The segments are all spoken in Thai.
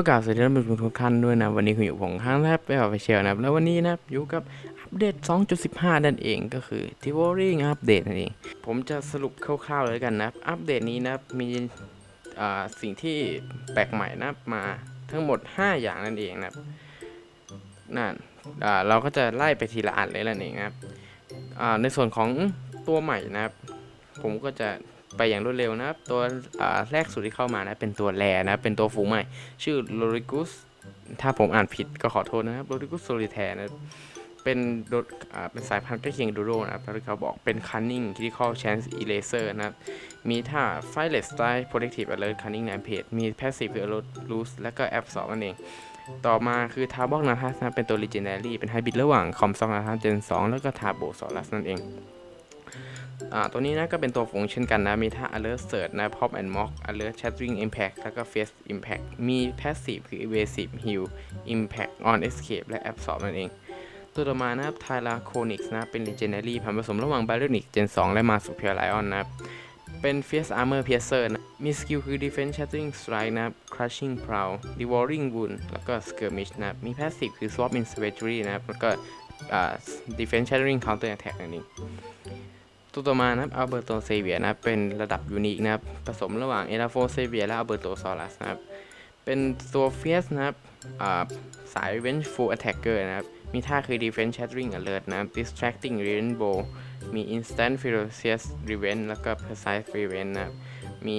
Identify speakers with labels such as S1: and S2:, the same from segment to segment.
S1: ก็กล่าวสวัสดีท่านผู้ชมทุกท่านด้วยนะ วันนี้คุณอยู่ผมข้างแทบไปออกไปเชียร์นะครับแล้ววันนี้นะครับอยู่กับอัปเดต 2.15 นั่นเองก็คือ t i v o r i n g อัปเดตนั่นเอง ผมจะสรุปคร่าวๆเลยกันนะครับอัปเดตนี้นะครับมีอ่าสิ่งที่แปลกใหม่นะครับมาทั้งหมด 5 อย่างนั่นเองนะครับนั่นอ่าเราก็จะไล่ไปทีละอันเลยนั่นเองนะครับอ่าในส่วนของตัวใหม่นะครับผมก็จะ ไปอย่างรวดเร็วนะครับ ตัวแรกสุดที่เข้ามานะ เป็นตัวแรนะ เป็นตัวฝูงใหม่ ชื่อ l o r i g u s ถ้าผมอ่านผิดก็ขอโทษนะครับ l o r i g u s solitaire นะ เป็นโดดเป็นสายพันธุ์ใกล้เคียงดูโดนะครับแล้วที่เขาบอกเป็น cunning critical chance eraser นะครับ มีท่า fireless style protective alert cunning n a m p a g e มี passive alert loose แล้วก็ absorb นั่นเองต่อมาคือทาบอกนาทัสนะเป็นตัว legendary เป็นไฮบริดระหว่างคอมซองนาทัส gen 2แล้วก็ทาโบซอรัสนั่นเอง ตัวนี้นะก็เป็นตัวฝูงเช่นกันนะ มีท่า alert search นะ pop and mock alert shattering impact แล้วก็ face impact มี passive คือ evasive heal impact on escape และ absorb นั่นเอง ตัวต่อมานะครับ Tyraconix นะ เป็น legendary ผสมระหว่าง Baryonyx gen 2 และ Marsupial Lion นะครับเป็น fierce armor piercer นะ มีสกิลคือ defense shattering strike นะครับ crushing prow devouring wound แล้วก็ skirmish นะ มี passive คือ swap in savagery นะครับ แล้วก็ defense shattering counter attack นั่นเอง ตัวต่อมานะครับอัลเบอร์โตเซเวียนะเป็นระดับยูนิคนะครับผสมระหว่างเอราโฟเซเวียและอัลเบอร์โตซอรัสนะครับเป็นตัวเฟียสนะครับสาย vengeful attacker นะครับ มีท่าคือ defense shattering alert นะครับ distracting rainbow มี instant ferocious revenge แล้วก็ precise revenge นะครับ มี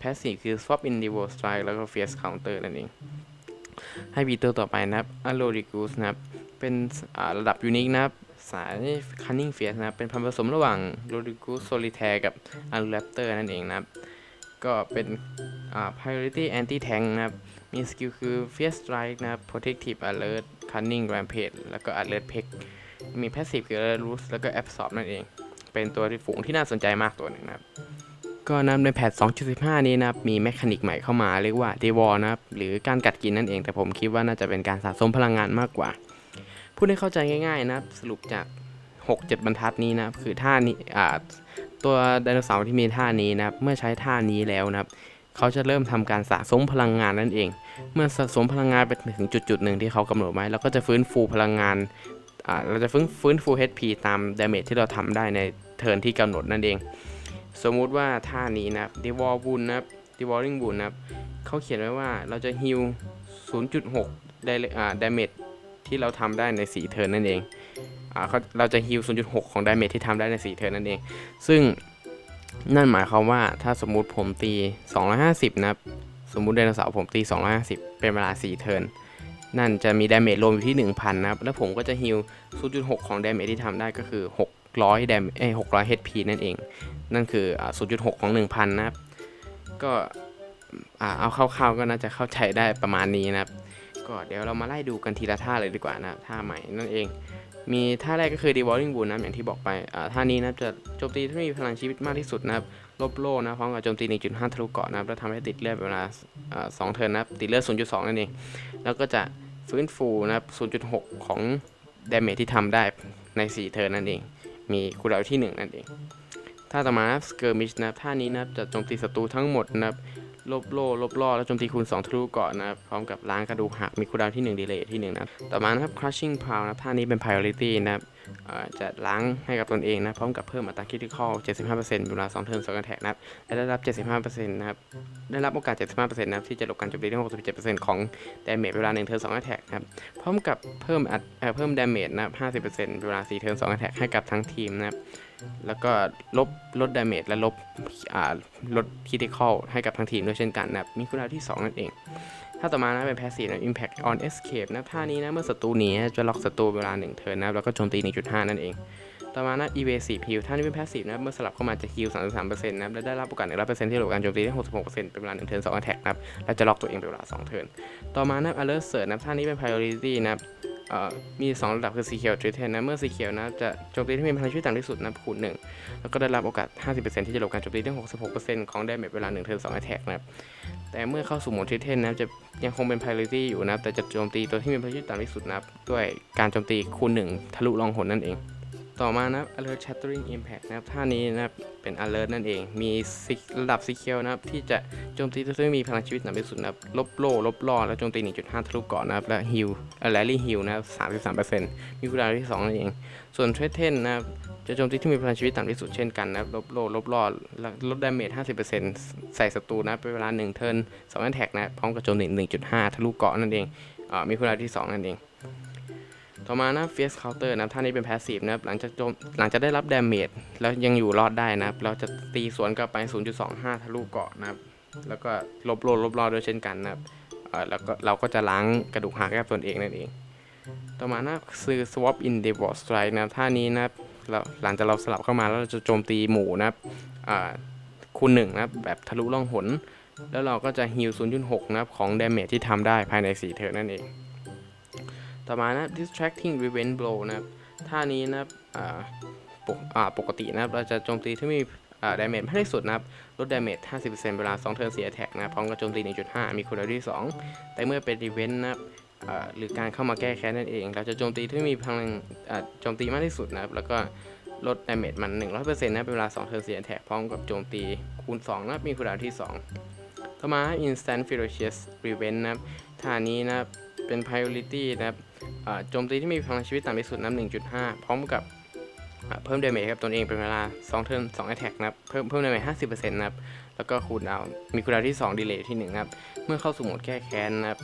S1: passive คือ swap in devo strike แล้วก็ fierce counter นั่นเอง ให้บีตัวต่อไปนะครับ a l o r i g u s นะครับ เป็นระดับยูนิคนะครับ สาย Cunning Fierce นะเป็นพันผสมระหว่าง r o d i g u s Solitaire กับ a l u Raptor นั่นเองนะครับ ก็เป็นอ่า Priority Anti Tank นะครับ มีสกิลคือ Fierce Strike นะ Protective Alert Cunning Rampage แล้วก็ Alert Peck มี Passive คือ Alert Roost แล้วก็ Absorb นั่นเอง เป็นตัวที่ฝูงที่น่าสนใจมากตัวหนึ่งนะครับ ก็นำในแพท 2.15 นี้นะครับ มีแมคานิกใหม่เข้ามาเรียกว่า d e v o r นะครับ หรือการกัดกินนั่นเอง แต่ผมคิดว่าน่าจะเป็นการสะสมพลังงานมากกว่า พูดให้เข้าใจง่าย ๆ นะสรุปจาก 6-7 บรรทัดนี้นะคือท่านี้อ่าตัวไดโนเสาร์ที่มีท่านี้นะครับเมื่อใช้ท่านี้แล้วนะครับเขาจะเริ่มทำการสะสมพลังงานนั่นเอง เมื่อสะสมพลังงานไปถึงจุดๆหนึ่งที่เขากำหนดไว้เราก็จะฟื้นฟูพลังงานเราจะฟื้นฟื้นฟู HP ตามดาเมจที่เราทำได้ในเทิร์นที่กำหนดนั่นเอง สมมุติว่าท่านี้นะครับ d e v o r Wound นะครับ Devouring Wound นะครับเขาเขียนไว้ว่าเราจะ heal 0.6ดา damage ที่เราทำได้ใน4เทิร์นนั่นเองอ่าเขาเราจะฮิล0.6 ของดาเมจที่ทำได้ใน4เทิร์นนั่นเอง ซึ่งนั่นหมายความว่าถ้าสมมุติผมตี 250 นะครับ สมมุติไดโนเสาร์ผมตี 250 เป็นเวลา 4 เทิร์น นั่นจะมีดาเมจรวมอยู่ที่ 1,000 นะครับ แล้วผมก็จะฮิล0.6 ของดาเมจที่ทำได้ก็คือ 600ดาเมจเอ้600 HP นั่นเอง นั่นคือ 0.6 ของ 1,000 นะครับ ก็เอาคร่าวๆก็น่าจะเข้าใจได้ประมาณนี้นะครับ ก็เดี๋ยวเรามาไล่ดูกันทีละท่าเลยดีกว่านะท่าใหม่นั่นเอง มีท่าแรกก็คือ Devouring Wound นะอย่างที่บอกไปท่านี้นับจะโจมตีที่มีพลังชีวิตมากที่สุดนะครับลบโล่นะพร้อมกับโจมตี 1.5ทะลุเกาะนะครับแล้วทำให้ติดเลือดเวลาสองเทิร์นนะติดเลือด 0.2 นั่นเอง แล้วก็จะฟื้นฟูนะครับ 0.6 ของดาเมจที่ทำได้ใน 4 เทิร์นนั่นเอง มีคูลดาวน์ที่ 1 นั่นเองท่าต่อมานะครับ Skirmish นะครับท่านี้นะครับจะโจมตีศัตรูทั้งหมดนะครับ ลบโล่ลบล่อแล้วโจมตีคูณ2ทะลุกาะนนะครับพร้อมกับล้างกระดูกหักมีคูดาวที่ 1 ดีเลย์ที่ 1 นะต่อมานะครับ crushing power นะท่านี้เป็น priority นะครับจะล้างให้กับตนเองนะ พร้อมกับเพิ่มอัตรา critical 75%เวลา2เทิร์น2กันแทกนะครับและได้รับ 75%นะครับได้รับโอกาส 75%นะครับที่จะหลบการโจมตีได้67%ของ damage เวลา1เทิร์น2กันแทกนะครับพร้อมกับเพิ่มอัดเพิ่ม damage นะครับ50%เวลา4เทิร์น2กันแทกให้กับทั้งทีมนะครับ แล้วก็ลบลดดาเมจและลบอ่าลดคิติคอลให้กับทั้งทีมด้วยเช่นกันนะครับมีคุณภาพที่ 2 นั่นเอง ถ้าต่อมานะเป็น passive นะ impact on escape นะท่านี้นะเมื่อศัตรูหนีจะล็อกศัตรูเวลา1เทิร์นนะแล้วก็โจมตี 1.5 นั่นเอง ต่อมานะ evasive heal ท่านี้เป็น passive นะเมื่อสลับเข้ามาจะ heal 33%นะและได้รับโอกาส100%ที่หลบการโจมตีได้ 66%เป็นเวลา1เทิร์น2 attack นะครับและจะล็อกตัวเองเป็นเวลา2เทิร์นต่อมานะ alert search นะท่านี้เป็น priority นะครับเอ่อ มี 2 ระดับคือ secure threaten นะเมื่อสีเขียวนะจะโจมตีที่มีพลังชีวิตต่ำที่สุดนะคูณหนึ่งแล้วก็ได้รับโอกาส 50%ที่จะหลบการโจมตีได้66%ของดาเมจเวลา1เทิร์น2 attack นะครับแต่เมื่อเข้าสู่โหมดท r เทนนะจะยังคงเป็น priority อยู่นะแต่จะโจมตีตัวที่มีพลังชีวิตต่ำที่สุดนะด้วยการโจมตีคูณ1ทะลุรองหนนั่นเอง ต่อมานะครับ alert shattering impact นะครับท่านี้นะครับเป็น alert นั่นเอง มีระดับ secure นะครับ ที่จะโจมตีที่ไม่มีพลังชีวิตต่ำที่สุดนะครับ ลบโล่ลบล่อแล้วโจมตี 1.5ทะลุเกาะนะครับ และ heal เอ่อ rally heal นะครับ33%มีคูลดาวที่ 2 นั่นเอง ส่วน threat 10นะครับ จะโจมตีที่มีพลังชีวิตต่ำที่สุดเช่นกันนะครับ ลบโล่ลบล่อและลดดาเมจ50%ใส่ศัตรูนะเป็นเวลา 1 เทิร์น2 attack นะพร้อมกับโจมตี1.5ทะลุเกาะนั่นเองอ่อมีคูลดาวที่ 2 นั่นเอง ต่อมานะ Fierce Counter นะท่านี้เป็น Passive นะครับหลังจากโจมหลังจากได้รับ Damage แล้วยังอยู่รอดได้นะครับ เราจะตีสวนกลับไป 0.25 ทะลุเกาะนะครับ แล้วก็ลบโลดลบรอดด้วยเช่นกันนะครับแล้วก็เราก็จะล้างกระดูกหักกับตนเองนั่นเอง ต่อมานะคือ Swap in the Wall Strike นะท่านี้นะครับหลังจากเราสลับเข้ามาแล้วเราจะโจมตีหมูนะครับคูณหนึ่งนะแบบทะลุล่องหน แล้วเราก็จะ heal 0.6 นะครับของ damage ที่ทำได้ภายใน 4 เทิร์นนั่นเอง ต่อมานะ distracting revenge blow นะครับท่านี้นะครับปกปกตินะครับเราจะโจมตีที่มีอ่า damage มากที่สุดนะครับลด damage 50%เวลา 2 เทิร์น4 attack นะพร้อมกับโจมตี 1.5 มีคูลดาวที่ 2 แต่เมื่อเป็น revenge นะครับหรือการเข้ามาแก้แค้นนั่นเอง เราจะโจมตีที่มีพลังโจมตีมากที่สุดนะครับแล้วก็ลด damage มัน 100%นะเป็นเวลา 2 เทิร์น4 attack พร้อมกับโจมตีคูณ 2 นะมีคูลดาวที่ 2 ต่อมา instant ferocious revenge นะครับท่านี้นะครับ เป็น priority นะครับโจมตีที่มีพลังชีวิตต่ำที่สุดนับ1.5 พร้อมกับเพิ่ม damage กับตนเองเป็นเวลา2เทิร์น2 attack นะครับ เพิ่มเพิ่ม damage 50%นะครับ แล้วก็คูลดาวมีคูลดาวที่2 delay ที่ 1 นะครับ เมื่อเข้าสู่โหมดแก้แค้นนะครับ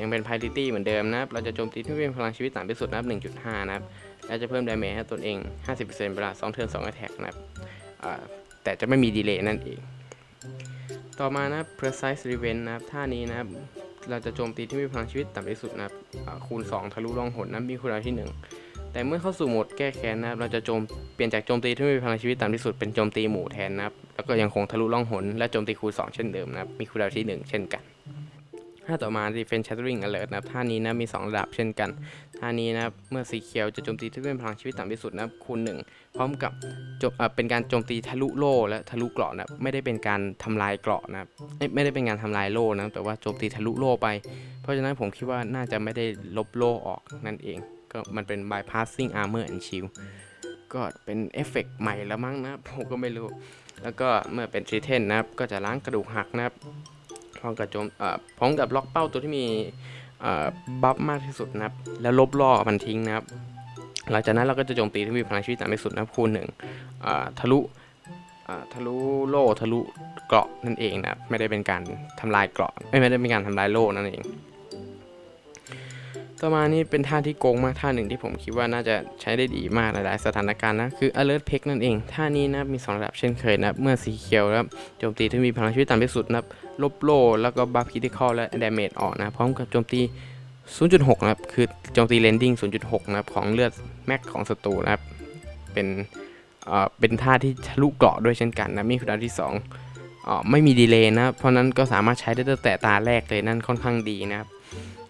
S1: ยังเป็น priority เหมือนเดิมนะครับ เราจะโจมตีที่มีพลังชีวิตต่ำที่สุดนับ1.5 นะครับ และจะเพิ่ม damage ให้ตนเอง 50%เวลา2เทิร์น2 attack นะครับแต่จะไม่มี delay นั่นเอง ต่อมานะ precise revenge นะครับ ท่านี้นะครับ เราจะโจมตีที่มีพลังชีวิตต่ำที่สุดนะครับคูณ 2 ทะลุร่องหนนะมีคูณดาวที่ 1 แต่เมื่อเข้าสู่โหมดแก้แค้นนะครับเราจะโจมเปลี่ยนจากโจมตีที่มีพลังชีวิตต่ำที่สุดเป็นโจมตีหมู่แทนนะครับแล้วก็ยังคงทะลุร่องหนและโจมตีคูณ 2 เช่นเดิมนะครับมีคูณดาวที่ 1 เช่นกันท่าต่อมา defense shattering alert นะครับท่านี้นะมี 2 ระดับเช่นกัน ท่านี้นะครับ เมื่อสีเขียวจะโจมตีที่เป็นพลังชีวิตต่ำที่สุดนะครับคูณ1พร้อมกับจมเป็นการโจมตีทะลุโล่และทะลุเกราะนะครับไม่ได้เป็นการทำลายเกราะนะครับไม่ได้เป็นการทำลายโล่นะแต่ว่าโจมตีทะลุโล่ไป เพราะฉะนั้นผมคิดว่าน่าจะไม่ได้ลบโล่ออกนั่นเอง ก็มันเป็น bypassing armor and shield ก็เป็นเอฟเฟกต์ใหม่แล้วมั้งนะผมก็ไม่รู้ แล้วก็เมื่อเป็นทรีเทนนะครับก็จะล้างกระดูกหักนะครับพร้อมกับโจมพร้อมกับล็อกเป้าตัวที่มี บัฟมากที่สุดนะครับ แล้วลบล่อมันทิ้งนะครับ หลังจากนั้นเราก็จะโจมตีที่มีพลังชีวิตต่ำที่สุดนะครับคูณหนึ่งทะลุทะลุโล่ทะลุเกราะนั่นเองนะครับไม่ได้เป็นการทำลายเกราะไม่ได้เป็นการทำลายโล่นั่นเอง ต่อมานี่เป็นท่าที่โกงมากท่าหนึ่งที่ผมคิดว่าน่าจะใช้ได้ดีมากในหลายสถานการณ์นะคือ alert pick นั่นเอง ท่านี้นะมี 2 ระดับเช่นเคยนะเมื่อสีเขียวนะครับโจมตีที่มีพลังชีวิตต่ำที่สุดนะครับ ลบโล่แล้วก็บัฟคิติคอลและ damage ออกนะ พร้อมกับโจมตี 0.6 นะครับ คือโจมตี landing 0.6 นะครับ ของเลือดแม็กของศัตรูนะครับ เป็นเอ่อเป็นท่าที่ทะลุเกราะด้วยเช่นกันนะมีคุณดาวที่2อ่อไม่มีดีเลย์นะครับเพราะนั้นก็สามารถใช้ได้ตั้งแต่ตาแรกเลยนั่นค่อนข้างดีนะครับ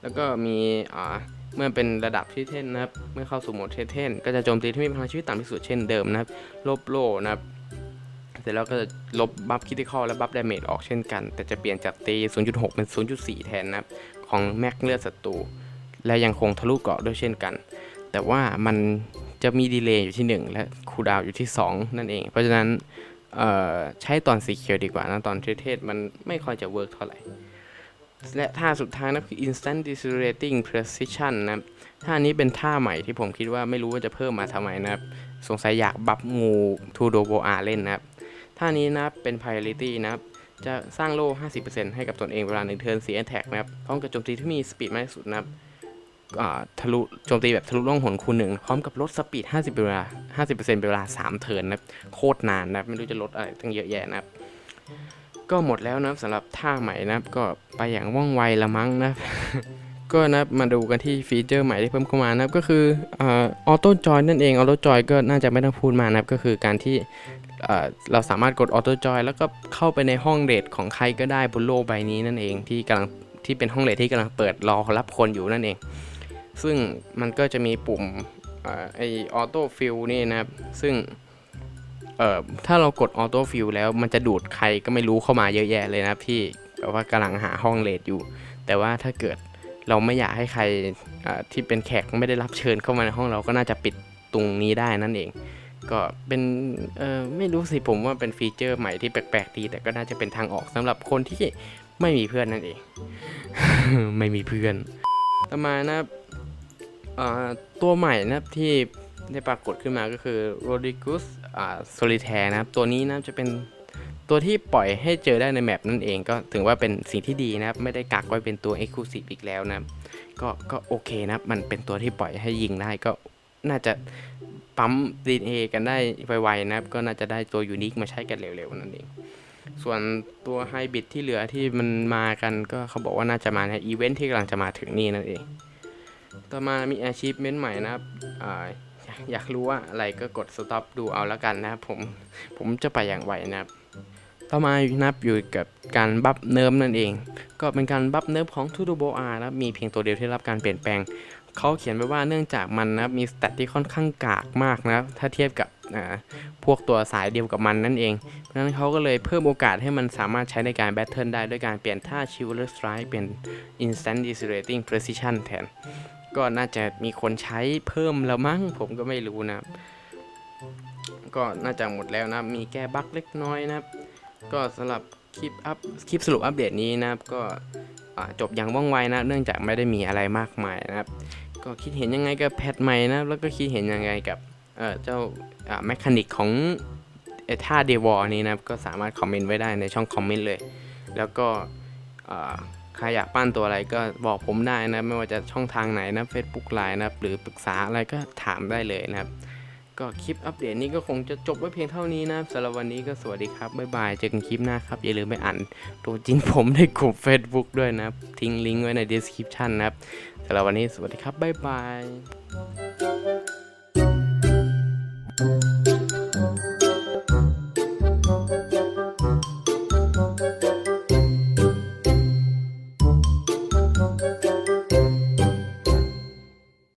S1: แล้วก็มีอ่าเมื่อเป็นระดับที่เท่นนะครับ เมื่อเข้าสู่โหมดเท่นก็จะโจมตีที่มีพลังชีวิตต่ำที่สุดเช่นเดิมนะครับ ลบโล่นะครับ เสร็จแล้วก็จะลบบัฟคิติคอลและบัฟดาเมจออกเช่นกัน แต่จะเปลี่ยนจากตี0.6 เป็น 0.4 แทนนะครับ ของแม็กเลือดศัตรู และยังคงทะลุเกราะด้วยเช่นกัน แต่ว่ามันจะมีดีเลย์อยู่ที่ 1 และคูลดาวน์อยู่ที่ 2 นั่นเอง เพราะฉะนั้นใช้ตอนสีเขียวดีกว่านะ ตอนเทสมันไม่ค่อยจะเวิร์กเท่าไหร่ และท่าสุดท้ายนะคือ instant decelerating precision นะครับท่านี้เป็นท่าใหม่ที่ผมคิดว่าไม่รู้ว่าจะเพิ่มมาทำไมนะครับ สงสัยอยากบัฟงูทูโดโบอาเล่นนะครับ ท่านี้นะครับเป็น priority นะครับจะสร้างโล่ 50%ให้กับตนเองเวลาหนึ่งเทิร์นสีแอ t แทกนะครับ พร้อมกับโจมตีที่มีสปีดมากที่สุดนะครับทะลุโจมตีแบบทะลุล่องหนคูณหนึ่งพร้อมกับลดสปีด 50เป็นเวลา 50%เป็นเวลา 3 เทิร์นนะครับ โคตรนานนะครับ ไม่รู้จะลดอะไรตั้งเยอะแยะนะครับ ก็หมดแล้วนะครับสำหรับท่าใหม่นะครับ ก็ไปอย่างว่องไวละมั้งนะครับ ก็นะมาดูกันที่ฟีเจอร์ใหม่ที่เพิ่มเข้ามานะครับก็คือออโต้จอยนั่นเองออโต้จอยก็น่าจะไม่ต้องพูดมานะครับก็คือการที่เราสามารถกดออโต้จอยแล้วก็เข้าไปในห้องเดทของใครก็ได้บนโลกใบนี้นั่นเองที่กำลังที่เป็นห้องเดทที่กำลังเปิดรอรับคนอยู่นั่นเอง ซึ่งมันก็จะมีปุ่มออไอออโต้ฟิลนี่นะครับซึ่งถ้าเรากดออโต้ฟิลแล้วมันจะดูดใครก็ไม่รู้เข้ามาเยอะแยะเลยนะครับที่แบบว่ากำลังหาห้องเลทอยู่ แต่ว่าถ้าเกิด เราไม่อยากให้ใครที่เป็นแขกไม่ได้รับเชิญเข้ามาในห้องเราก็น่าจะปิดตรงนี้ได้นั่นเอง ก็เป็นเออไม่รู้สิผมว่าเป็นฟีเจอร์ใหม่ที่แปลกๆดีแต่ก็น่าจะเป็นทางออกสำหรับคนที่ไม่มีเพื่อนนั่นเอง ไม่มีเพื่อนต่อมานะตัวใหม่นะที่ได้ปรากฏขึ้นมาก็คือ r o d i g u s Solitaire นะครับ ตัวนี้นะจะเป็น ตัวที่ปล่อยให้เจอได้ในแมปนั่นเองก็ถือว่าเป็นสิ่งที่ดีนะครับ ไม่ได้กักไว้เป็นตัว Exclusive อีกแล้วนะก็ก็โอเคนะมันเป็นตัวที่ปล่อยให้ยิงได้ก็น่าจะปั๊ม DNA กันได้ไวๆนะครับ ก็น่าจะได้ตัวยูนิคมาใช้กันเร็วๆนั่นเอง ส่วนตัวไฮบริดที่เหลือที่มันมากันก็เขาบอกว่าน่าจะมาในอีเวนท์ที่กำลังจะมาถึงนี่นั่นเอง ต่อมามี achievement ใหม่นะครับออยากอยากรู้ว่าอะไรก็กด stop ดูเอาแล้วกันนะครับผมผมจะไปอย่างไวนะครับ ต่อมานับอยู่กับการบัฟเนิร์ฟนั่นเอง ก็เป็นการบัฟเนิร์ฟของทูดูโบอานะครับมีเพียงตัวเดียวที่รับการเปลี่ยนแปลง เขาเขียนไว้ว่าเนื่องจากมันนะมีสเตตที่ค่อนข้างกากมากนะถ้าเทียบกับอ่าพวกตัวสายเดียวกับมันนั่นเอง เพราะฉะนั้นเขาก็เลยเพิ่มโอกาสให้มันสามารถใช้ในการแบทเทิลได้ด้วยการเปลี่ยนท่า Chivalry Strike เป็น Instant Decelerating Precision แทน ก็น่าจะมีคนใช้เพิ่มแล้วมั้งผมก็ไม่รู้นะ ก็น่าจะหมดแล้วนะ มีแก้บั๊กเล็กน้อยนะครับ ก็สำหรับคลิปอัพคลิปสรุปอัปเดตนี้นะครับก็จบอย่างว่องไวนะ เนื่องจากไม่ได้มีอะไรมากมายนะครับ ก็คิดเห็นยังไงกับแพทใหม่นะแล้วก็คิดเห็นยังไงกับเจ้าแมคานิกของไอ้ท่าเดวอนี้นะครับก็สามารถคอมเมนต์ไว้ได้ในช่องคอมเมนต์เลย แล้วก็ใครอยากปั้นตัวอะไรก็บอกผมได้นะ ไม่ว่าจะช่องทางไหนนะ Facebook ไลน์นะครับ หรือปรึกษาอะไรก็ถามได้เลยนะครับ ก็คลิปอัปเดตนี้ก็คงจะจบไว้เพียงเท่านี้นะครับสำหรับวันนี้ก็สวัสดีครับ บ๊ายบาย เจอกันคลิปหน้าครับ อย่าลืมไปอ่านตัวจริงผมในกลุ่ม Facebook ด้วยนะ ทิ้งลิงก์ไว้ใน description นะครับสำหรับวันนี้สวัสดีครับ บ๊ายบาย